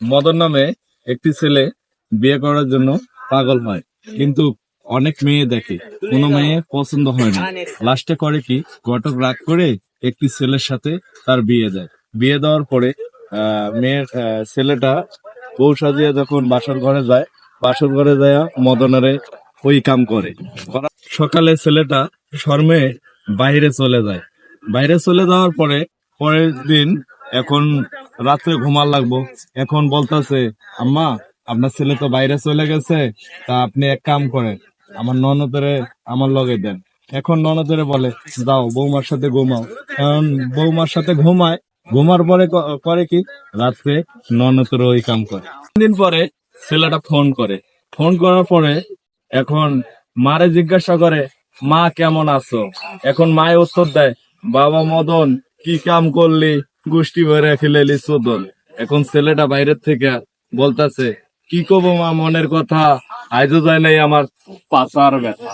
মদন নামে একটি ছেলে বিয়ে করার জন্য পাগল হয়। কিন্তু অনেক মেয়ে দেখে। কোনো মেয়ে পছন্দ হয় না। লাস্টে করে কি ঘটক রাগ করে একটি ছেলের সাথে তার বিয়ে দেয়। বিয়ে দেওয়ার পরে মেয়ের ছেলেটা বউ সাজিয়ে যখন বাসর ঘরে যায়, বাসর ঘরে যায় মদনারে ওই কাম করে। সকালে ছেলেটা শর্মে বাইরে চলে যায়। বাইরে চলে যাওয়ার পরে, পরের দিন এখন রাত্রে ঘুমার লাগবো। এখন বলতাছে, আম্মা, আপনার ছেলে তো বাইরে চলে গেছে, তা আপনি এক কাম করেন, আমার ননদরে আমার লগে দেন। এখন ননদরে বলে, যাও, বৌমার সাথে ঘুমাও। কারণ বৌমার সাথে ঘুমায়, ঘুমার পরে করে কি? রাত্রে ননদের ওই কাম করে। দিন পরে ছেলেটা ফোন করে। ফোন করার পরে এখন মারে জিজ্ঞাসা করে, মা কেমন আছো? এখন মায়ে উত্তর দেয়, বাবা মদন, কি কাম করলি? গোষ্ঠী ভরে খেলাইলি চোদন। এখন ছেলেটা বাইরের থেকে বলতাছে, কি কব মা, মনের কথা? আইজো যায় নাই আমার পাচার ব্যথা।